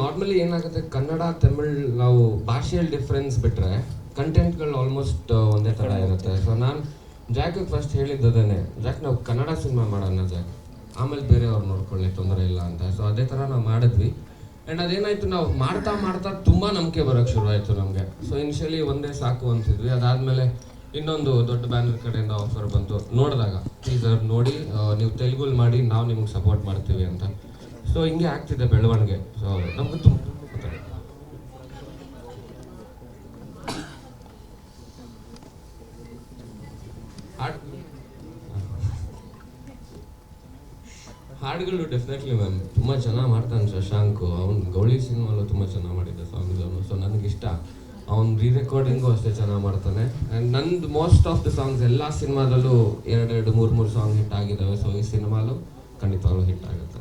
Normally ಏನಾಗುತ್ತೆ ಕನ್ನಡ ತಮಿಳ್ ನಾವು ಭಾಷೆಯಲ್ಲಿ ಡಿಫ್ರೆನ್ಸ್ ಬಿಟ್ಟರೆ ಕಂಟೆಂಟ್ಗಳು ಆಲ್ಮೋಸ್ಟ್ ಒಂದೇ ಥರ ಇರುತ್ತೆ. ಸೊ ನಾನು ಜಾಕ್ ಫಸ್ಟ್ ಹೇಳಿದ್ದದೇನೆ. ಜಾಕ್ ನಾವು ಕನ್ನಡ ಸಿನಿಮಾ ಮಾಡೋಣ ಜಾಕ್ ಆಮೇಲೆ ಬೇರೆಯವ್ರು ನೋಡ್ಕೊಳ್ಳಿ ತೊಂದರೆ ಇಲ್ಲ ಅಂತ. ಸೊ ಅದೇ ಥರ ನಾವು ಮಾಡಿದ್ವಿ. ಆ್ಯಂಡ್ ಅದೇನಾಯಿತು ನಾವು ಮಾಡ್ತಾ ಮಾಡ್ತಾ ತುಂಬ ನಂಬಿಕೆ ಬರೋಕ್ಕೆ ಶುರುವಾಯಿತು ನಮಗೆ. ಸೊ ಇನಿಷಿಯಲಿ ಒಂದೇ ಸಾಕು ಅಂತಿದ್ವಿ ಅದಾದಮೇಲೆ ಇನ್ನೊಂದು ದೊಡ್ಡ ಬ್ಯಾನರ್ ಕಡೆಯಿಂದ ಆಫರ್ ಬಂತು. ನೋಡಿದಾಗ ಟೀಸರ್ ನೋಡಿ ನೀವು ತೆಲುಗುಲ್ ಮಾಡಿ ನಾವು ನಿಮ್ಗೆ ಸಪೋರ್ಟ್ ಮಾಡ್ತೀವಿ ಅಂತ. ಸೊ ಹಿಂಗೆ ಆಗ್ತಿದೆ ಬೆಳವಣಿಗೆ. ಸೊ ನಮ್ಗೆ ತುಂಬ ಹಾಡ್ ಹಾಡುಗಳು? ಡೆಫಿನೆಟ್ಲಿ ಮ್ಯಾಮ್, ತುಂಬ ಚೆನ್ನಾಗಿ ಮಾಡ್ತಾನೆ ಶಶಾಂಕ್. ಅವ್ನು ಗೌಳಿ ಸಿನಿಮಾಲು ತುಂಬ ಚೆನ್ನಾಗಿ ಮಾಡಿದ್ದ ಸಾಂಗ್ಸ್ ಅವನು ಸೊ ನನಗಿಷ್ಟ. ಅವ್ನು ರೀ ರೆಕಾರ್ಡಿಂಗು ಅಷ್ಟೇ ಚೆನ್ನಾಗಿ ಮಾಡ್ತಾನೆ. ಆ್ಯಂಡ್ ನಂದು ಮೋಸ್ಟ್ ಆಫ್ ದ ಸಾಂಗ್ಸ್ ಎಲ್ಲ ಸಿನಿಮಾದಲ್ಲೂ ಎರಡೆರಡು ಮೂರು ಮೂರು ಸಾಂಗ್ ಹಿಟ್ ಆಗಿದ್ದಾವೆ. ಸೊ ಈ ಸಿನಿಮಾಲು ಖಂಡಿತವಾಗ್ಲೂ ಹಿಟ್ ಆಗುತ್ತೆ.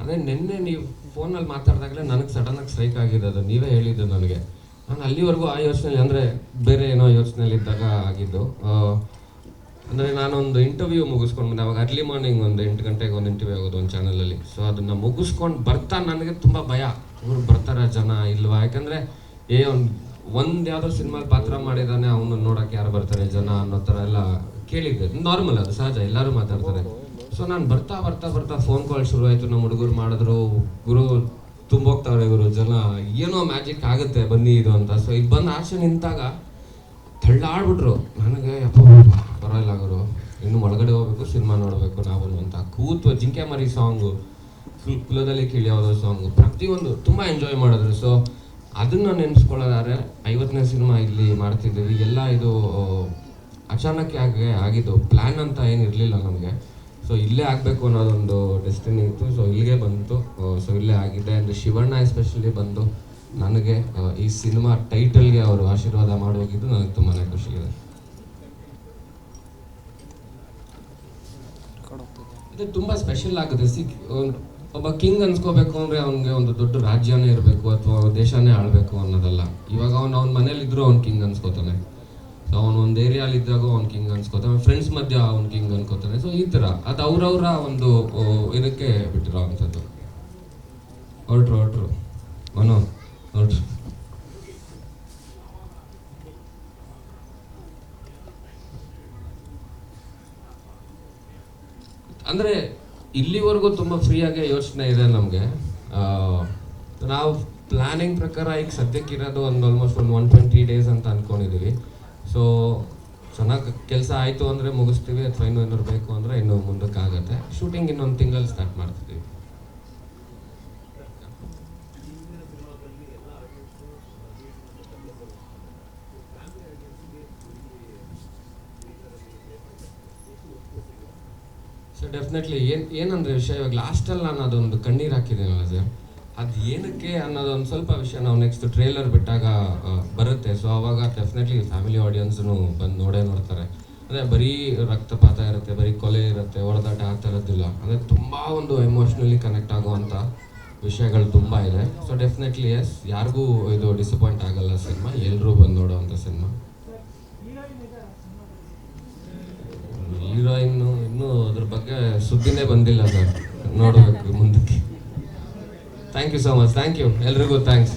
ಅದೇ ನಿನ್ನೆ ನೀವು ಫೋನಲ್ಲಿ ಮಾತಾಡಿದಾಗಲೇ ನನಗೆ ಆಗಿ ಸ್ಟ್ರೈಕ್ ಆಗಿದೆ ಅದು. ನೀವೇ ಹೇಳಿದ್ದು ನನಗೆ. ನಾನು ಅಲ್ಲಿವರೆಗೂ ಆ ಯೋಚನೆ ಅಂದರೆ ಬೇರೆ ಏನೋ ಯೋಚನೆಯಲ್ಲಿ ಇದ್ದಾಗ ಆಗಿದ್ದು. ಅಂದ್ರೆ ನಾನೊಂದು ಇಂಟರ್ವ್ಯೂ ಮುಗಿಸ್ಕೊಂಡು ಬಂದೆ. ಅವಾಗ ಅರ್ಲಿ ಮಾರ್ನಿಂಗ್ ಒಂದು ಎಂಟು ಗಂಟೆಗೆ ಒಂದು ಇಂಟರ್ವ್ಯೂ ಆಗೋದು ಒಂದು ಚಾನಲಲ್ಲಿ ಸೊ ಅದನ್ನ ಮುಗಿಸ್ಕೊಂಡು ಬರ್ತಾ ನನಗೆ ತುಂಬ ಭಯ. ಇವ್ರು ಬರ್ತಾರ ಜನ ಇಲ್ವಾ? ಯಾಕಂದ್ರೆ ಏ ಒಂದು ಒಂದು ಯಾವುದೋ ಸಿನಿಮಾಲಿ ಪಾತ್ರ ಮಾಡಿದಾನೆ, ಅವನು ನೋಡೋಕೆ ಯಾರು ಬರ್ತಾರೆ ಜನ ಅನ್ನೋ ಥರ ಎಲ್ಲ ಕೇಳಿದ್ದೆ. ನಾರ್ಮಲ್ ಅದು, ಸಹಜ. ಎಲ್ಲರೂ ಮಾತಾಡ್ತಾರೆ. ಸೊ ನಾನು ಬರ್ತಾ ಬರ್ತಾ ಬರ್ತಾ ಫೋನ್ ಕಾಲ್ ಶುರು ಆಯಿತು ನಮ್ಮ ಹುಡುಗರು ಮಾಡಿದ್ರು. ಗುರು ತುಂಬೋಗ್ತಾವ್ರೆ ಗುರು, ಜನ. ಏನೋ ಮ್ಯಾಜಿಕ್ ಆಗುತ್ತೆ, ಬನ್ನಿ ಇದು ಅಂತ. ಸೊ ಇದು ಬಂದು ಆಚೆ ನಿಂತಾಗ ತಳ್ಳಾಡ್ಬಿಟ್ರು. ನನಗೆ ಅಪ್ಪ ಪರವಾಗಿಲ್ಲ ಗುರು. ಇನ್ನು ಒಳಗಡೆ ಹೋಗ್ಬೇಕು, ಸಿನಿಮಾ ನೋಡಬೇಕು ನಾವು ಅಂತ. ಕೂತು ಜಿಂಕೆ ಮರಿ ಸಾಂಗು ಕುಲದಲ್ಲಿ ಕಿಳಿ ಯಾವುದೋ ಸಾಂಗು ಪ್ರತಿಯೊಂದು ತುಂಬ ಎಂಜಾಯ್ ಮಾಡಿದ್ರು. ಸೊ ಅದನ್ನು ನೆನೆಸ್ಕೊಳ್ಳೋದಾದ್ರೆ, ಐವತ್ತನೇ ಸಿನಿಮಾ ಇಲ್ಲಿ ಮಾಡ್ತಿದ್ದೀವಿ. ಎಲ್ಲ ಇದು ಅಚಾನಕ್ ಆಗಿ ಆಗಿದ್ದು. ಪ್ಲ್ಯಾನ್ ಅಂತ ಏನಿರಲಿಲ್ಲ ನಮಗೆ. ಸೊ ಇಲ್ಲೇ ಆಗಬೇಕು ಅನ್ನೋದೊಂದು ಡೆಸ್ಟಿನಿ ಇತ್ತು. ಸೊ ಇಲ್ಲಿಗೆ ಬಂತು. ಸೊ ಇಲ್ಲೇ ಆಗಿದೆ ಅಂದರೆ ಶಿವಣ್ಣ ಎಸ್ಪೆಷಲಿ ಬಂದು ನನಗೆ ಈ ಸಿನಿಮಾ ಟೈಟಲ್ಗೆ ಅವರು ಆಶೀರ್ವಾದ ಮಾಡೋಗಿದ್ದು ನನಗೆ ತುಂಬಾ ಖುಷಿ ಇದೆ. ಇದು ತುಂಬ ಸ್ಪೆಷಲ್ ಆಗುತ್ತೆ. ಸಿಕ್ ಒಬ್ಬ ಕಿಂಗ್ ಅನ್ಸ್ಕೋಬೇಕು ಅಂದರೆ ಅವನಿಗೆ ಒಂದು ದೊಡ್ಡ ರಾಜ್ಯನೇ ಇರಬೇಕು ಅಥವಾ ದೇಶನೇ ಆಳಬೇಕು ಅನ್ನೋದಲ್ಲ. ಇವಾಗ ಅವ್ನು ಅವ್ನ ಮನೇಲಿದ್ದರೂ ಅವ್ನು ಕಿಂಗ್ ಅನ್ಸ್ಕೋತಾನೆ. ಸೊ ಅವ್ನು ಒಂದು ಏರಿಯಾಲಿ ಇದ್ದಾಗ ಅವ್ನು ಕಿಂಗ್ ಅನ್ಸ್ಕೋತಾನೆ ಫ್ರೆಂಡ್ಸ್ ಮಧ್ಯ ಅವ್ನು ಕಿಂಗ್ ಅನ್ಕೋತಾನೆ ಸೊ ಈ ಥರ. ಅದು ಅವ್ರವ್ರ ಒಂದು ಇದಕ್ಕೆ ಬಿಟ್ಟಿರೋ ಅಂಥದ್ದು. ಹೊರಟ್ರು ಹೊರಟ್ರು. ಮನು, ಹೊರಟ್ರು. ಅಂದರೆ, ಇಲ್ಲಿವರೆಗೂ ತುಂಬ ಫ್ರೀಯಾಗೆ ಯೋಚನೆ ಇದೆ ನಮಗೆ. ನಾವು ಪ್ಲಾನಿಂಗ್ ಪ್ರಕಾರ ಈಗ ಸದ್ಯಕ್ಕಿರೋದು ಒಂದು ಆಲ್ಮೋಸ್ಟ್ ಒಂದು ಒನ್ ಟ್ವೆಂಟಿ ಡೇಸ್ ಅಂತ ಅಂದ್ಕೊಂಡಿದ್ದೀವಿ ಸೊ ಚೆನ್ನಾಗಿ ಕೆಲಸ ಆಯಿತು ಅಂದರೆ ಮುಗಿಸ್ತೀವಿ, ಅಥವಾ ಇನ್ನೂ ಇನ್ನೂರು ಬೇಕು ಅಂದರೆ ಇನ್ನೂ ಮುಂದಕ್ಕಾಗತ್ತೆ. ಶೂಟಿಂಗ್ ಇನ್ನೊಂದು ತಿಂಗಳಲ್ಲಿ ಸ್ಟಾರ್ಟ್ ಮಾಡ್ತಿದ್ದೀವಿ ಸೊ ಡೆಫಿನೆಟ್ಲಿ ಏನು, ಏನಂದ್ರೆ ವಿಷಯ ಇವಾಗ ಲಾಸ್ಟಲ್ಲಿ ನಾನು ಅದೊಂದು ಕಣ್ಣೀರು ಹಾಕಿದ್ದೀನಲ್ಲ ಸರ್. ಅದು ಏನಕ್ಕೆ ಅನ್ನೋದೊಂದು ಸ್ವಲ್ಪ ವಿಷಯ ನಾವು ನೆಕ್ಸ್ಟ್ ಟ್ರೇಲರ್ ಬಿಟ್ಟಾಗ ಬರುತ್ತೆ. ಸೊ ಅವಾಗ ಡೆಫಿನೆಟ್ಲಿ ಫ್ಯಾಮಿಲಿ ಆಡಿಯನ್ಸ್ನು ಬಂದು ನೋಡೇ ನೋಡ್ತಾರೆ. ಅಂದರೆ ಬರೀ ರಕ್ತಪಾತ ಇರುತ್ತೆ, ಬರೀ ಕೊಲೆ ಇರುತ್ತೆ ಹೊಡೆದಾಟ ಆ ಥರದ್ದಿಲ್ಲ ಅಂದರೆ ತುಂಬ ಒಂದು ಎಮೋಷ್ನಲಿ ಕನೆಕ್ಟ್ ಆಗುವಂಥ ವಿಷಯಗಳು ತುಂಬ ಇದೆ. ಸೊ ಡೆಫಿನೆಟ್ಲಿ ಎಸ್ ಯಾರಿಗೂ ಇದು ಡಿಸಪಾಯಿಂಟ್ ಆಗಲ್ಲ ಸಿನಿಮಾ. ಎಲ್ಲರೂ ಬಂದು ನೋಡುವಂಥ ಸಿನಿಮಾ. ಹೀರೋಯಿನ್ನು ಇನ್ನೂ ಅದ್ರ ಬಗ್ಗೆ ಸುದ್ದಿನೇ ಬಂದಿಲ್ಲ ಸರ್. ನೋಡಬೇಕು ಮುಂದಕ್ಕೆ. Thank you so much thank you ಎಲ್ರಿಗೂ ಥ್ಯಾಂಕ್ಸ್